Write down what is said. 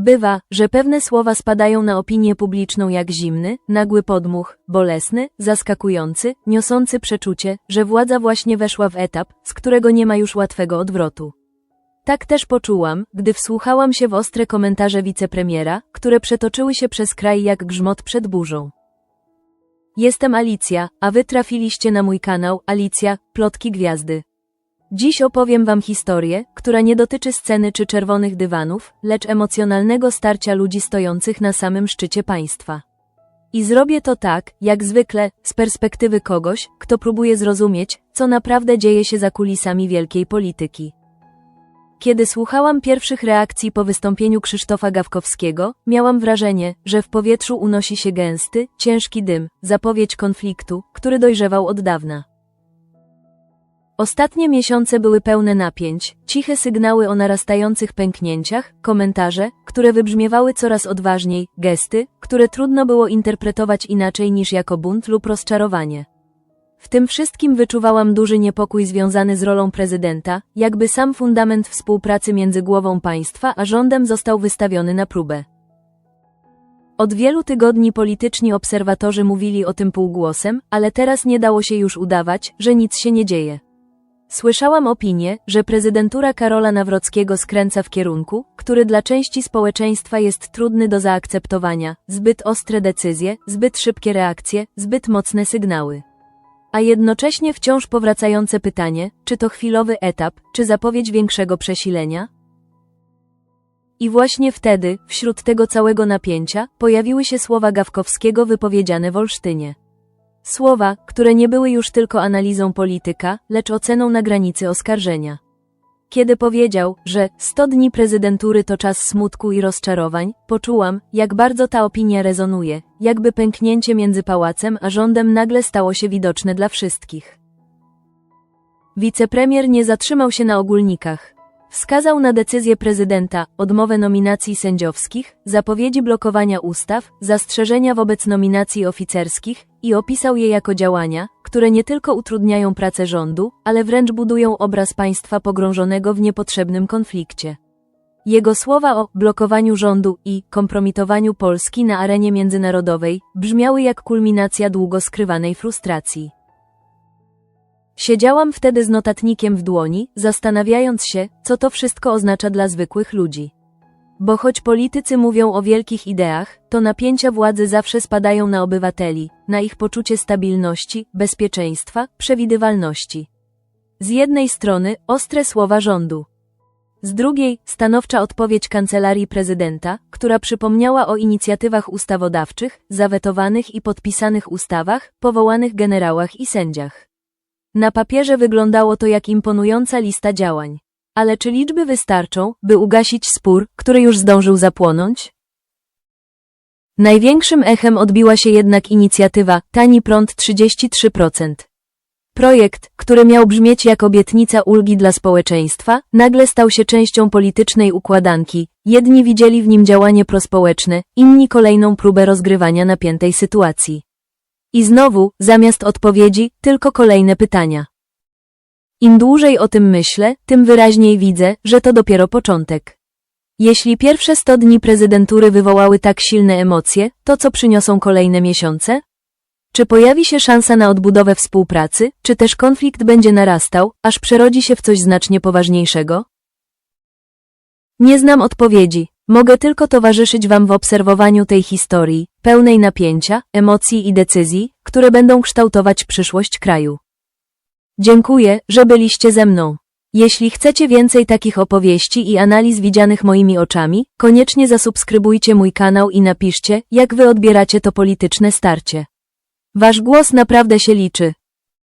Bywa, że pewne słowa spadają na opinię publiczną jak zimny, nagły podmuch, bolesny, zaskakujący, niosący przeczucie, że władza właśnie weszła w etap, z którego nie ma już łatwego odwrotu. Tak też poczułam, gdy wsłuchałam się w ostre komentarze wicepremiera, które przetoczyły się przez kraj jak grzmot przed burzą. Jestem Alicja, a wy trafiliście na mój kanał Alicja, Plotki Gwiazdy. Dziś opowiem wam historię, która nie dotyczy sceny czy czerwonych dywanów, lecz emocjonalnego starcia ludzi stojących na samym szczycie państwa. I zrobię to tak, jak zwykle, z perspektywy kogoś, kto próbuje zrozumieć, co naprawdę dzieje się za kulisami wielkiej polityki. Kiedy słuchałam pierwszych reakcji po wystąpieniu Krzysztofa Gawkowskiego, miałam wrażenie, że w powietrzu unosi się gęsty, ciężki dym, zapowiedź konfliktu, który dojrzewał od dawna. Ostatnie miesiące były pełne napięć, ciche sygnały o narastających pęknięciach, komentarze, które wybrzmiewały coraz odważniej, gesty, które trudno było interpretować inaczej niż jako bunt lub rozczarowanie. W tym wszystkim wyczuwałam duży niepokój związany z rolą prezydenta, jakby sam fundament współpracy między głową państwa a rządem został wystawiony na próbę. Od wielu tygodni polityczni obserwatorzy mówili o tym półgłosem, ale teraz nie dało się już udawać, że nic się nie dzieje. Słyszałam opinię, że prezydentura Karola Nawrockiego skręca w kierunku, który dla części społeczeństwa jest trudny do zaakceptowania, zbyt ostre decyzje, zbyt szybkie reakcje, zbyt mocne sygnały. A jednocześnie wciąż powracające pytanie, czy to chwilowy etap, czy zapowiedź większego przesilenia? I właśnie wtedy, wśród tego całego napięcia, pojawiły się słowa Gawkowskiego wypowiedziane w Olsztynie. Słowa, które nie były już tylko analizą polityka, lecz oceną na granicy oskarżenia. Kiedy powiedział, że 100 dni prezydentury to czas smutku i rozczarowań, poczułam, jak bardzo ta opinia rezonuje, jakby pęknięcie między pałacem a rządem nagle stało się widoczne dla wszystkich. Wicepremier nie zatrzymał się na ogólnikach. Wskazał na decyzję prezydenta, odmowę nominacji sędziowskich, zapowiedzi blokowania ustaw, zastrzeżenia wobec nominacji oficerskich i opisał je jako działania, które nie tylko utrudniają pracę rządu, ale wręcz budują obraz państwa pogrążonego w niepotrzebnym konflikcie. Jego słowa o blokowaniu rządu i kompromitowaniu Polski na arenie międzynarodowej brzmiały jak kulminacja długo skrywanej frustracji. Siedziałam wtedy z notatnikiem w dłoni, zastanawiając się, co to wszystko oznacza dla zwykłych ludzi. Bo choć politycy mówią o wielkich ideach, to napięcia władzy zawsze spadają na obywateli, na ich poczucie stabilności, bezpieczeństwa, przewidywalności. Z jednej strony ostre słowa rządu. Z drugiej stanowcza odpowiedź kancelarii prezydenta, która przypomniała o inicjatywach ustawodawczych, zawetowanych i podpisanych ustawach, powołanych generałach i sędziach. Na papierze wyglądało to jak imponująca lista działań. Ale czy liczby wystarczą, by ugasić spór, który już zdążył zapłonąć? Największym echem odbiła się jednak inicjatywa Tani prąd 33%. Projekt, który miał brzmieć jak obietnica ulgi dla społeczeństwa, nagle stał się częścią politycznej układanki. Jedni widzieli w nim działanie prospołeczne, inni kolejną próbę rozgrywania napiętej sytuacji. I znowu, zamiast odpowiedzi, tylko kolejne pytania. Im dłużej o tym myślę, tym wyraźniej widzę, że to dopiero początek. Jeśli pierwsze 100 dni prezydentury wywołały tak silne emocje, to co przyniosą kolejne miesiące? Czy pojawi się szansa na odbudowę współpracy, czy też konflikt będzie narastał, aż przerodzi się w coś znacznie poważniejszego? Nie znam odpowiedzi, mogę tylko towarzyszyć Wam w obserwowaniu tej historii, pełnej napięcia, emocji i decyzji, które będą kształtować przyszłość kraju. Dziękuję, że byliście ze mną. Jeśli chcecie więcej takich opowieści i analiz widzianych moimi oczami, koniecznie zasubskrybujcie mój kanał i napiszcie, jak wy odbieracie to polityczne starcie. Wasz głos naprawdę się liczy.